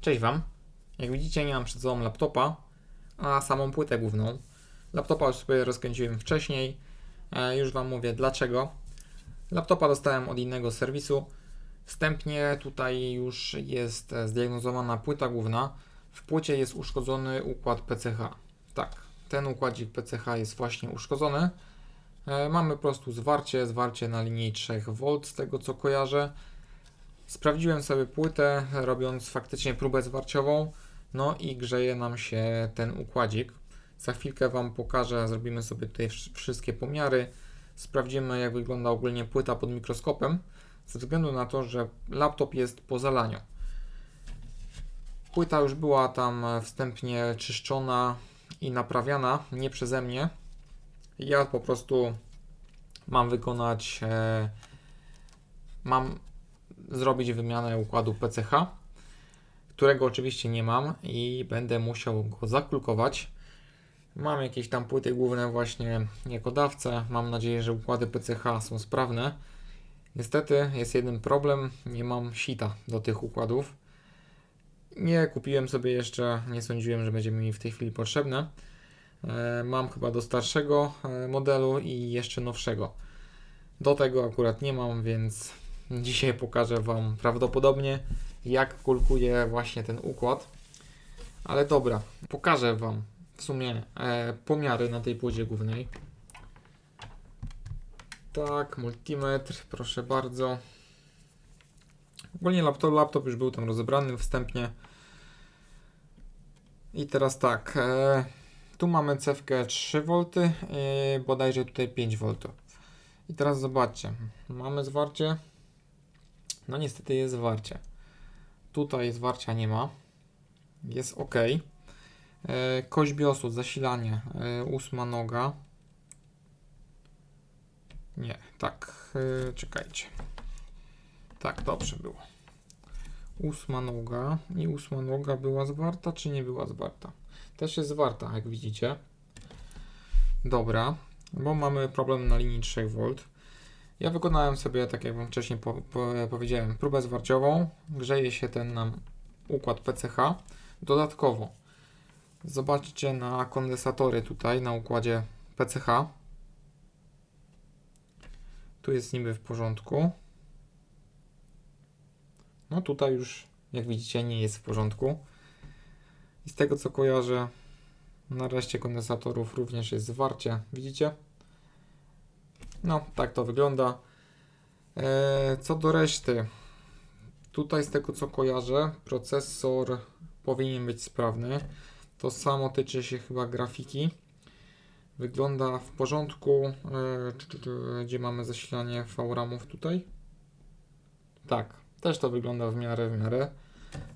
Cześć Wam. Jak widzicie, nie mam przed sobą laptopa, a samą płytę główną. Laptopa już sobie rozkręciłem wcześniej. E, już Wam mówię dlaczego. Laptopa dostałem od innego serwisu. Wstępnie tutaj już jest e, zdiagnozowana płyta główna. W płycie jest uszkodzony układ PCH. Tak, ten układzik PCH jest właśnie uszkodzony. E, mamy po prostu zwarcie, zwarcie na linii 3V z tego co kojarzę. Sprawdziłem sobie płytę, robiąc faktycznie próbę zwarciową, no i grzeje nam się ten układzik. Za chwilkę Wam pokażę, zrobimy sobie tutaj wsz- wszystkie pomiary, sprawdzimy jak wygląda ogólnie płyta pod mikroskopem, ze względu na to, że laptop jest po zalaniu. Płyta już była tam wstępnie czyszczona i naprawiana, nie przeze mnie. Ja po prostu mam wykonać, e, mam zrobić wymianę układu PCH, którego oczywiście nie mam i będę musiał go zakulkować. Mam jakieś tam płyty główne właśnie jako dawcę. Mam nadzieję, że układy PCH są sprawne. Niestety jest jeden problem, nie mam sita do tych układów. Nie kupiłem sobie jeszcze, nie sądziłem, że będzie mi w tej chwili potrzebne. E, Mam chyba do starszego e, modelu i jeszcze nowszego. Do tego akurat nie mam, więc Dzisiaj pokażę Wam prawdopodobnie, jak kulkuje właśnie ten układ. Ale dobra, pokażę Wam w sumie e, pomiary na tej płycie głównej. Tak, multimetr, proszę bardzo. Ogólnie laptop, laptop już był tam rozebrany wstępnie. I teraz tak, e, tu mamy cewkę 3V, e, bodajże tutaj 5V. I teraz zobaczcie, mamy zwarcie. No niestety jest zwarcie. Tutaj zwarcia nie ma. Jest ok. E, kość zasilanie, e, ósma noga. Nie, tak, e, czekajcie. Tak, dobrze było. Ósma noga i ósma noga była zwarta, czy nie była zwarta? Też jest zwarta, jak widzicie. Dobra, bo mamy problem na linii 3V. Ja wykonałem sobie, tak jak wcześniej po, po, powiedziałem, próbę zwarciową. Grzeje się ten nam układ PCH. Dodatkowo zobaczcie na kondensatory tutaj na układzie PCH. Tu jest niby w porządku. No tutaj już, jak widzicie, nie jest w porządku. I z tego co kojarzę, na reszcie kondensatorów również jest zwarcie. Widzicie? No, tak to wygląda. E, co do reszty, tutaj z tego co kojarzę, procesor powinien być sprawny. To samo tyczy się chyba grafiki. Wygląda w porządku. E, gdzie mamy zasilanie VRAMów tutaj? Tak, też to wygląda w miarę, w miarę.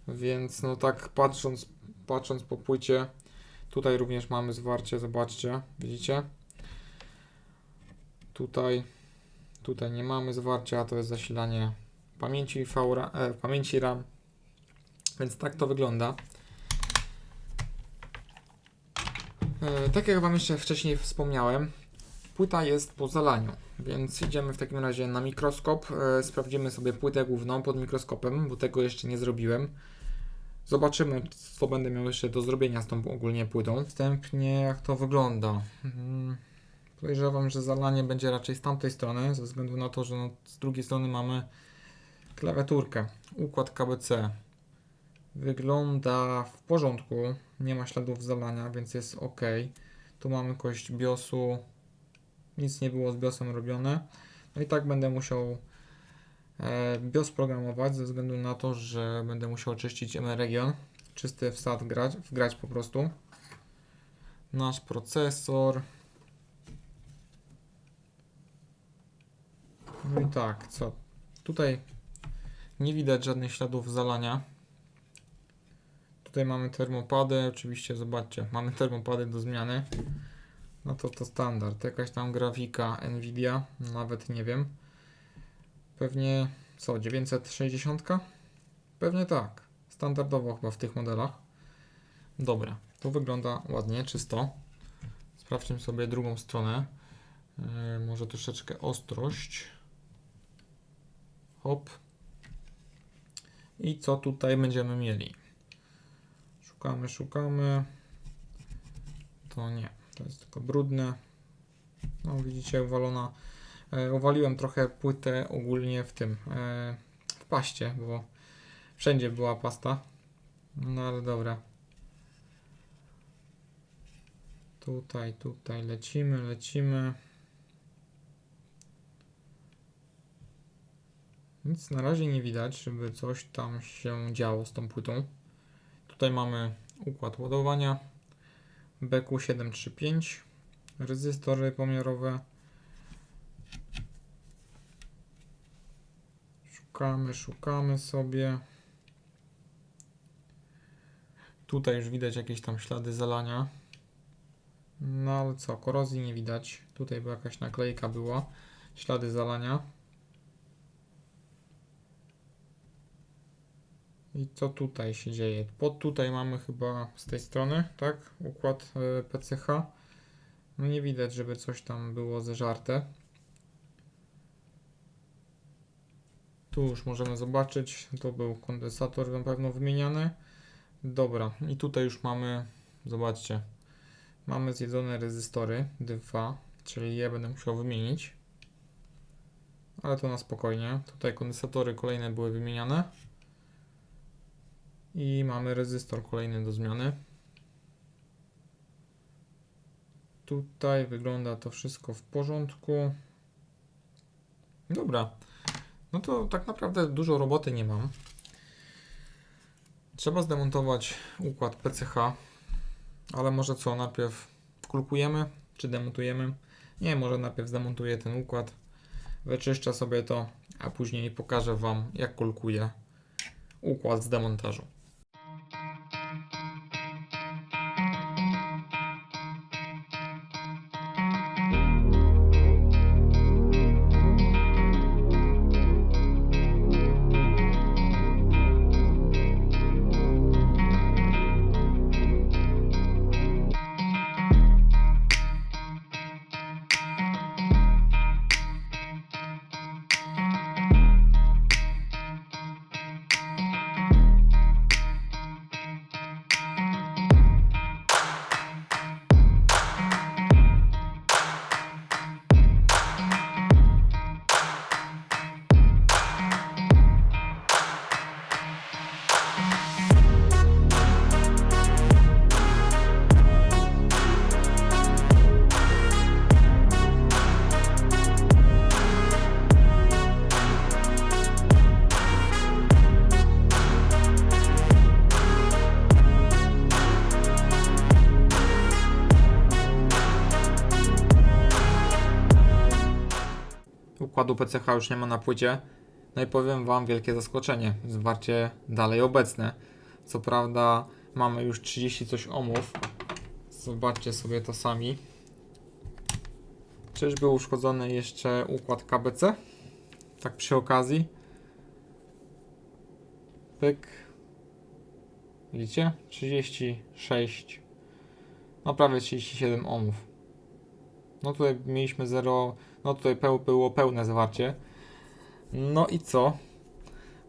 Więc no tak patrząc, patrząc po płycie, tutaj również mamy zwarcie, zobaczcie, widzicie? Tutaj, tutaj nie mamy zwarcia, to jest zasilanie pamięci, VRA, e, pamięci RAM. Więc tak to wygląda. E, tak jak Wam jeszcze wcześniej wspomniałem, płyta jest po zalaniu, więc idziemy w takim razie na mikroskop. E, sprawdzimy sobie płytę główną pod mikroskopem, bo tego jeszcze nie zrobiłem. Zobaczymy, co będę miał jeszcze do zrobienia z tą ogólnie płytą. Wstępnie jak to wygląda. Mm. Podejrzewam, że zalanie będzie raczej z tamtej strony, ze względu na to, że no, z drugiej strony mamy klawiaturkę. Układ KBC wygląda w porządku, nie ma śladów zalania, więc jest ok. Tu mamy kość BIOSu, nic nie było z BIOSem robione. No i tak będę musiał e, BIOS programować, ze względu na to, że będę musiał oczyścić MRegion, czysty wsad grać, wgrać po prostu. Nasz procesor. No i tak, co? Tutaj nie widać żadnych śladów zalania. Tutaj mamy termopady, oczywiście zobaczcie, mamy termopady do zmiany. No to to standard, jakaś tam grafika Nvidia, nawet nie wiem. Pewnie co, 960? Pewnie tak, standardowo chyba w tych modelach. Dobra, to wygląda ładnie, czysto. Sprawdźmy sobie drugą stronę. Yy, może troszeczkę ostrość. Hop. I co tutaj będziemy mieli? Szukamy, szukamy. To nie, to jest tylko brudne. No widzicie, uwalona. E, uwaliłem trochę płytę ogólnie w tym, e, w paście, bo wszędzie była pasta. No ale dobra. Tutaj, tutaj lecimy, lecimy. Nic na razie nie widać, żeby coś tam się działo z tą płytą. Tutaj mamy układ ładowania BQ735, rezystory pomiarowe. Szukamy, szukamy sobie. Tutaj już widać jakieś tam ślady zalania. No ale co, korozji nie widać. Tutaj była jakaś naklejka była. Ślady zalania. I co tutaj się dzieje? Pod tutaj mamy chyba z tej strony, tak? Układ e, PCH. No nie widać, żeby coś tam było zeżarte. Tu już możemy zobaczyć, to był kondensator na pewno wymieniany. Dobra, i tutaj już mamy, zobaczcie, mamy zjedzone rezystory, dwa, czyli je będę musiał wymienić. Ale to na spokojnie. Tutaj kondensatory kolejne były wymieniane. I mamy rezystor kolejny do zmiany. Tutaj wygląda to wszystko w porządku. Dobra. No to tak naprawdę dużo roboty nie mam. Trzeba zdemontować układ PCH, ale może co, najpierw kulkujemy, czy demontujemy? Nie, może najpierw zdemontuję ten układ, wyczyszczę sobie to, a później pokażę Wam, jak kulkuję układ z demontażu. Układu PCH już nie ma na płycie. No i powiem Wam wielkie zaskoczenie. Zwarcie dalej obecne. Co prawda mamy już 30 coś ohmów. Zobaczcie sobie to sami. Czyżby uszkodzony jeszcze układ KBC? Tak przy okazji. Pyk. Widzicie? 36. No prawie 37 ohmów. No tutaj mieliśmy 0. No tutaj było pełne zawarcie. No i co?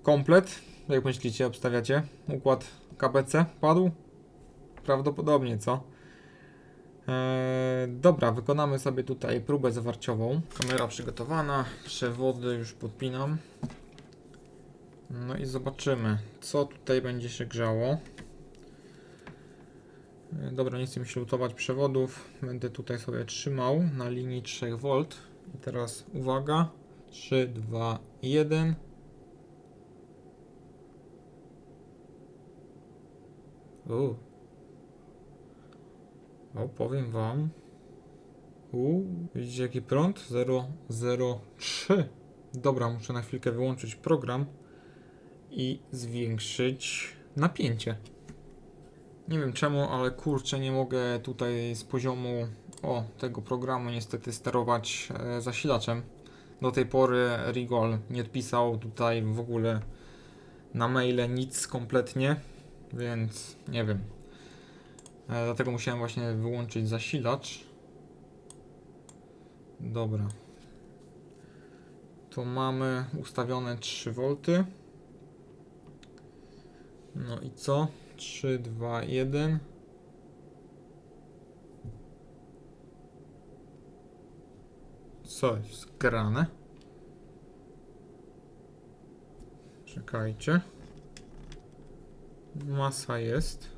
Komplet. Jak myślicie, obstawiacie? Układ KBC padł? Prawdopodobnie, co? Eee, dobra, wykonamy sobie tutaj próbę zawarciową. Kamera przygotowana, przewody już podpinam. No i zobaczymy, co tutaj będzie się grzało. E, Dobra, nie chcę mi się lutować przewodów. Będę tutaj sobie trzymał na linii 3V. Teraz uwaga. 3, 2, 1. U. O, powiem wam. U, widzicie jaki prąd? 0,03. Dobra, muszę na chwilkę wyłączyć program i zwiększyć napięcie. Nie wiem czemu, ale kurczę, nie mogę tutaj z poziomu o, tego programu niestety sterować e, zasilaczem. Do tej pory Rigol nie odpisał tutaj w ogóle na maile nic kompletnie, więc nie wiem. E, dlatego musiałem właśnie wyłączyć zasilacz. Dobra. To mamy ustawione 3 V. No i co? 3, 2, 1. Co jest grane? Czekajcie. Masa jest.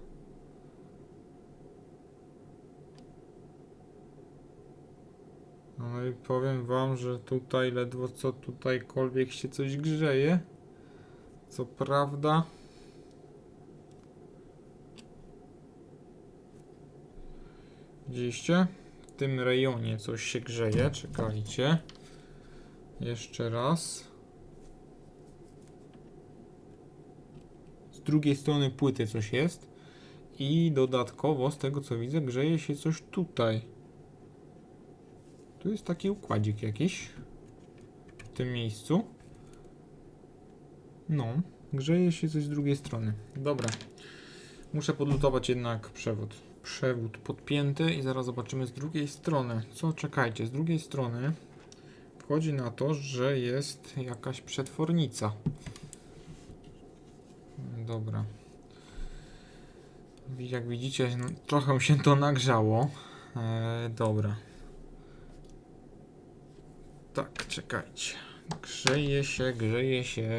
No i powiem wam, że tutaj ledwo co tutajkolwiek się coś grzeje. Co prawda. Widzieliście? Tym rejonie coś się grzeje. Czekajcie. Jeszcze raz. Z drugiej strony płyty coś jest. I dodatkowo, z tego co widzę, grzeje się coś tutaj. Tu jest taki układzik jakiś. W tym miejscu. No, grzeje się coś z drugiej strony. Dobra. Muszę podlutować jednak przewód. Przewód podpięty i zaraz zobaczymy z drugiej strony. Co czekajcie, z drugiej strony wchodzi na to, że jest jakaś przetwornica. Dobra. Jak widzicie, trochę się to nagrzało. Eee, dobra. Tak, czekajcie. Grzeje się, grzeje się.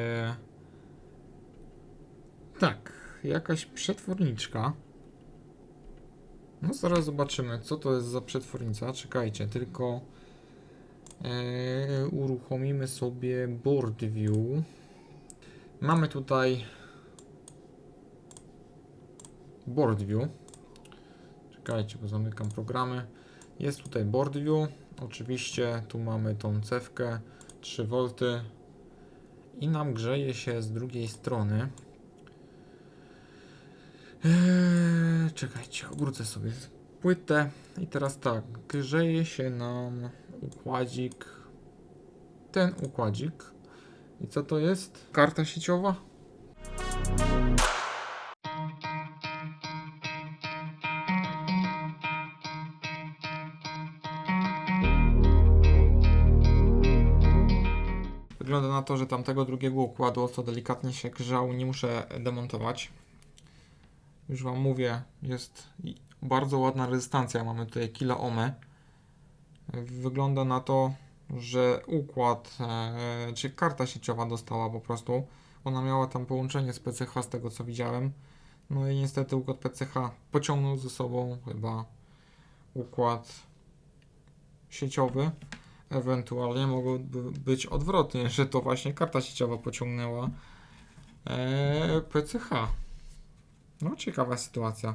Tak, jakaś przetworniczka. No zaraz zobaczymy, co to jest za przetwornica. Czekajcie, tylko e, uruchomimy sobie board view. Mamy tutaj board view. Czekajcie, bo zamykam programy. Jest tutaj board view. Oczywiście tu mamy tą cewkę 3V i nam grzeje się z drugiej strony. Eee, czekajcie, obrócę sobie płytę i teraz tak, grzeje się nam układzik, ten układzik. I co to jest? Karta sieciowa? Wygląda na to, że tamtego drugiego układu, co delikatnie się grzał, nie muszę demontować. Już Wam mówię, jest bardzo ładna rezystancja. Mamy tutaj kilo ohmy. Wygląda na to, że układ, e, czy karta sieciowa dostała po prostu. Ona miała tam połączenie z PCH z tego co widziałem. No i niestety układ PCH pociągnął ze sobą chyba układ sieciowy. Ewentualnie mogłoby być odwrotnie, że to właśnie karta sieciowa pociągnęła e, PCH. No, ciekawa sytuacja.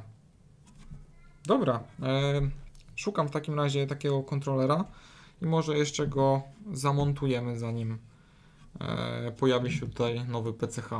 Dobra, e, szukam w takim razie takiego kontrolera i może jeszcze go zamontujemy zanim e, pojawi się tutaj nowy PCH.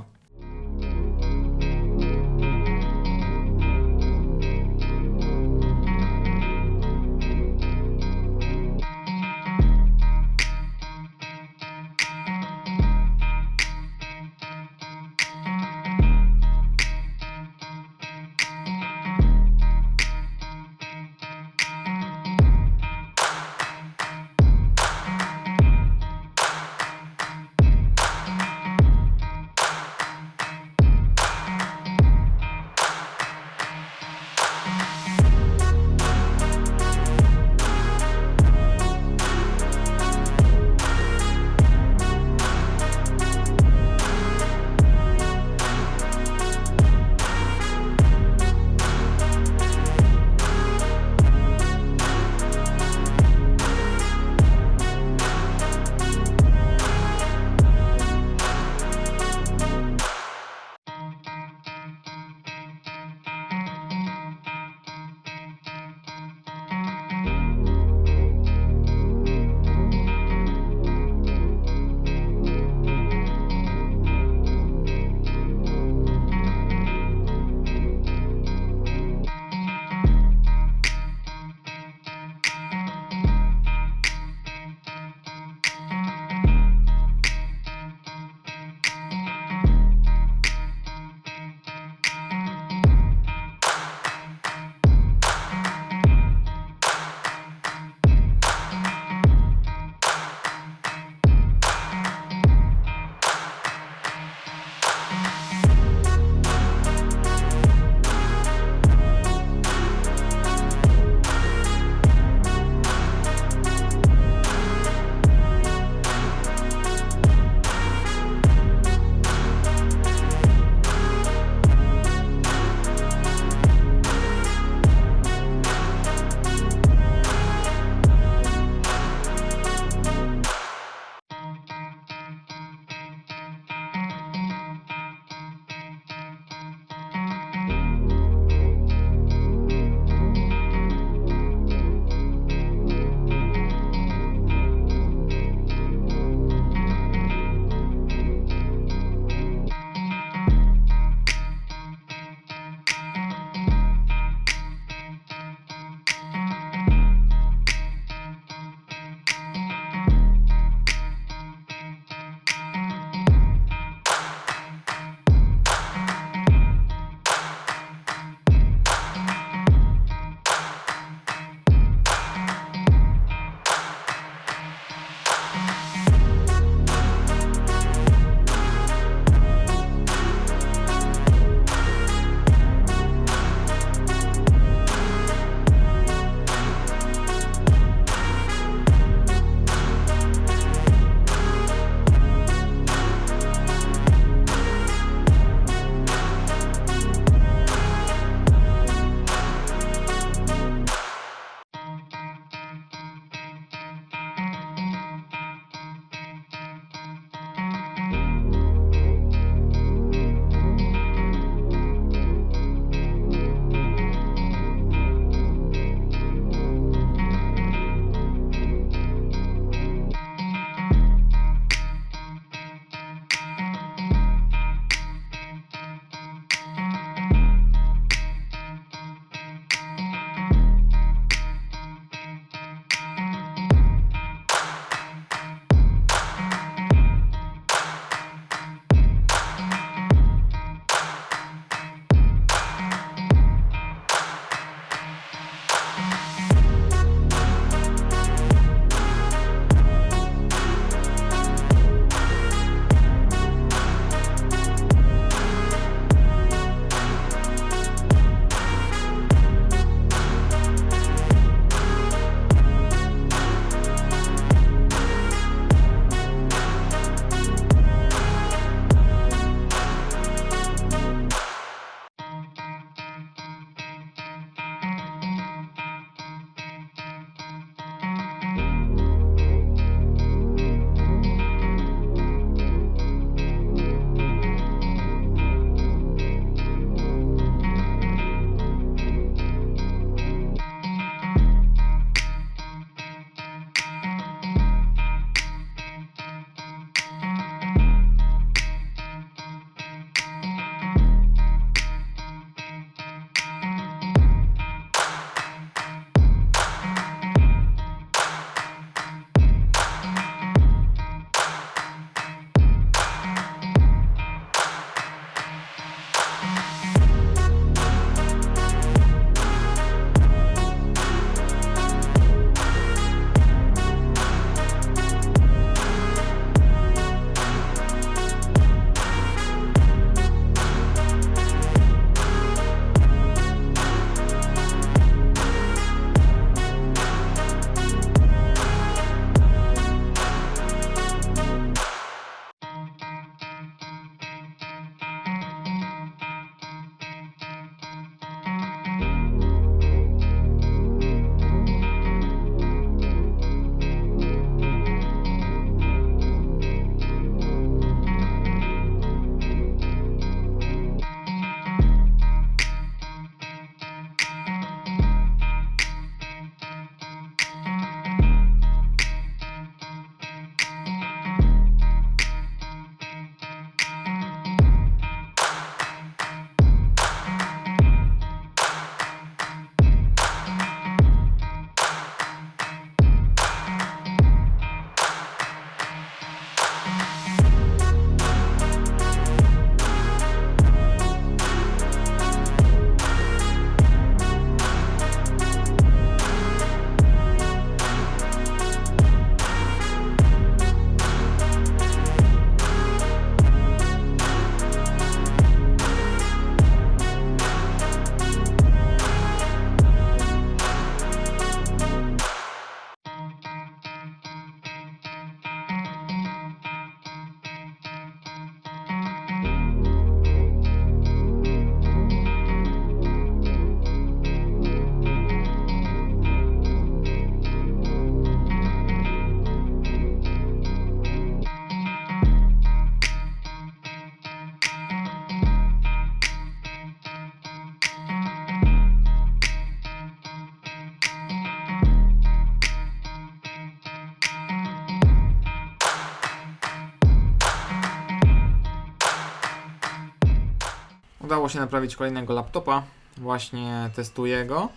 Udało się naprawić kolejnego laptopa. Właśnie testuję go.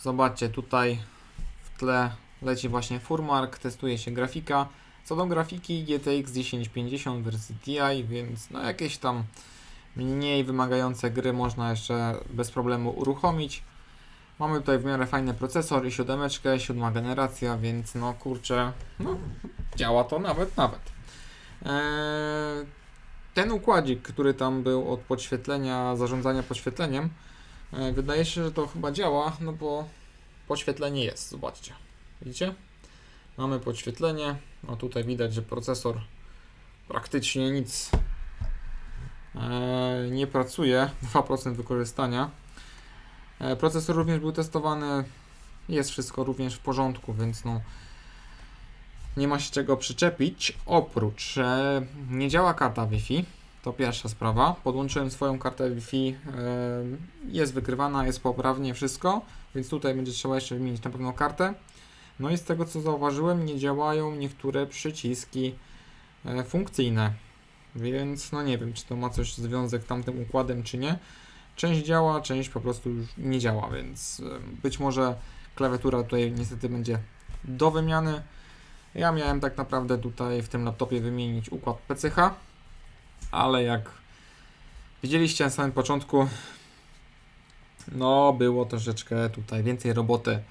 Zobaczcie, tutaj w tle leci właśnie Furmark, testuje się grafika. Co do grafiki GTX 1050 wersji TI, więc no jakieś tam mniej wymagające gry można jeszcze bez problemu uruchomić. Mamy tutaj w miarę fajny procesor i siódemeczkę, siódma generacja, więc no kurczę, no działa to nawet, nawet. Eee, ten układzik, który tam był od podświetlenia, zarządzania podświetleniem, e, wydaje się, że to chyba działa, no bo podświetlenie jest, zobaczcie. Widzicie? Mamy podświetlenie, no tutaj widać, że procesor praktycznie nic e, nie pracuje, 2% wykorzystania. E, procesor również był testowany, jest wszystko również w porządku, więc no nie ma się czego przyczepić. Oprócz e, nie działa karta Wi-Fi, to pierwsza sprawa. Podłączyłem swoją kartę Wi-Fi, e, jest wykrywana, jest poprawnie wszystko, więc tutaj będzie trzeba jeszcze wymienić na pewno kartę. No i z tego co zauważyłem, nie działają niektóre przyciski e, funkcyjne, więc no nie wiem, czy to ma coś związek z tamtym układem, czy nie. Część działa, część po prostu już nie działa, więc e, być może klawiatura tutaj niestety będzie do wymiany. Ja miałem tak naprawdę tutaj w tym laptopie wymienić układ PCH, ale jak widzieliście na samym początku, no było troszeczkę tutaj więcej roboty.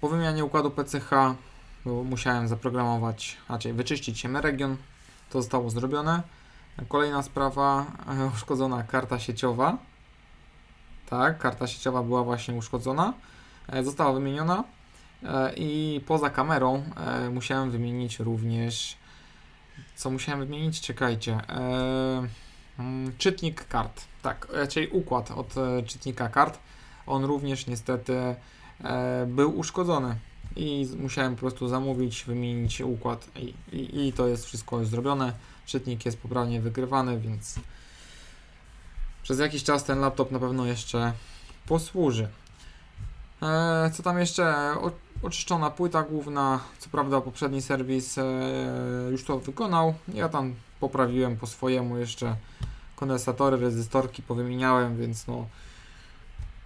Po wymianie układu PCH bo musiałem zaprogramować, raczej wyczyścić się region. To zostało zrobione. Kolejna sprawa, uszkodzona karta sieciowa. Tak, karta sieciowa była właśnie uszkodzona. E, Została wymieniona. E, I poza kamerą e, musiałem wymienić również. Co musiałem wymienić? Czekajcie. E, mm, czytnik kart. Tak, czyli układ od czytnika kart. On również niestety był uszkodzony. I musiałem po prostu zamówić, wymienić układ. I, i, I to jest wszystko już zrobione. Czytnik jest poprawnie wygrywany, więc przez jakiś czas ten laptop na pewno jeszcze posłuży. Co tam jeszcze? Oczyszczona płyta główna. Co prawda poprzedni serwis e, już to wykonał. Ja tam poprawiłem po swojemu jeszcze kondensatory, rezystorki powymieniałem, więc no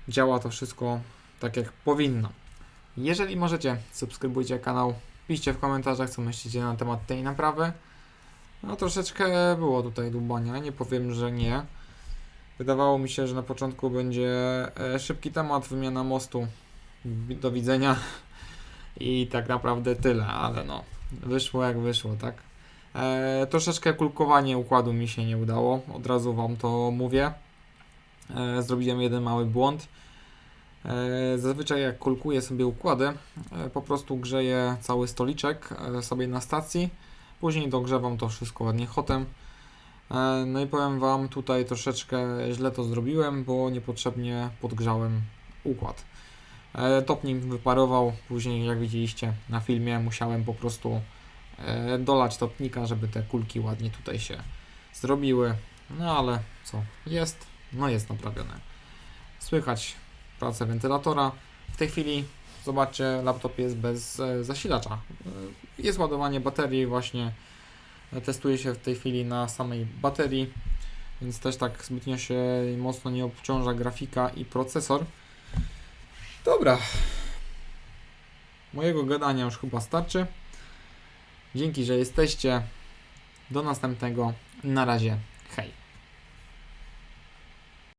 działa to wszystko tak jak powinno. Jeżeli możecie, subskrybujcie kanał, piszcie w komentarzach co myślicie na temat tej naprawy. No troszeczkę było tutaj dłubania, nie powiem, że nie. Wydawało mi się, że na początku będzie e, szybki temat, wymiana mostu. Do widzenia. I tak naprawdę tyle, ale no, wyszło jak wyszło, tak? E, troszeczkę kulkowanie układu mi się nie udało, od razu Wam to mówię. E, zrobiłem jeden mały błąd. E, zazwyczaj jak kulkuję sobie układy, e, po prostu grzeję cały stoliczek e, sobie na stacji, później dogrzewam to wszystko ładnie hotem. E, No i powiem Wam, tutaj troszeczkę źle to zrobiłem, bo niepotrzebnie podgrzałem układ. E, Topnik wyparował, później jak widzieliście na filmie musiałem po prostu e, dolać topnika, żeby te kulki ładnie tutaj się zrobiły. No ale co, jest, no jest naprawione. Słychać pracę wentylatora. W tej chwili, zobaczcie, laptop jest bez e, zasilacza. Jest ładowanie baterii właśnie Testuje się w tej chwili na samej baterii, więc też tak zbytnio się mocno nie obciąża grafika i procesor. Dobra. Mojego gadania już chyba starczy. Dzięki, że jesteście. Do następnego. Na razie. Hej.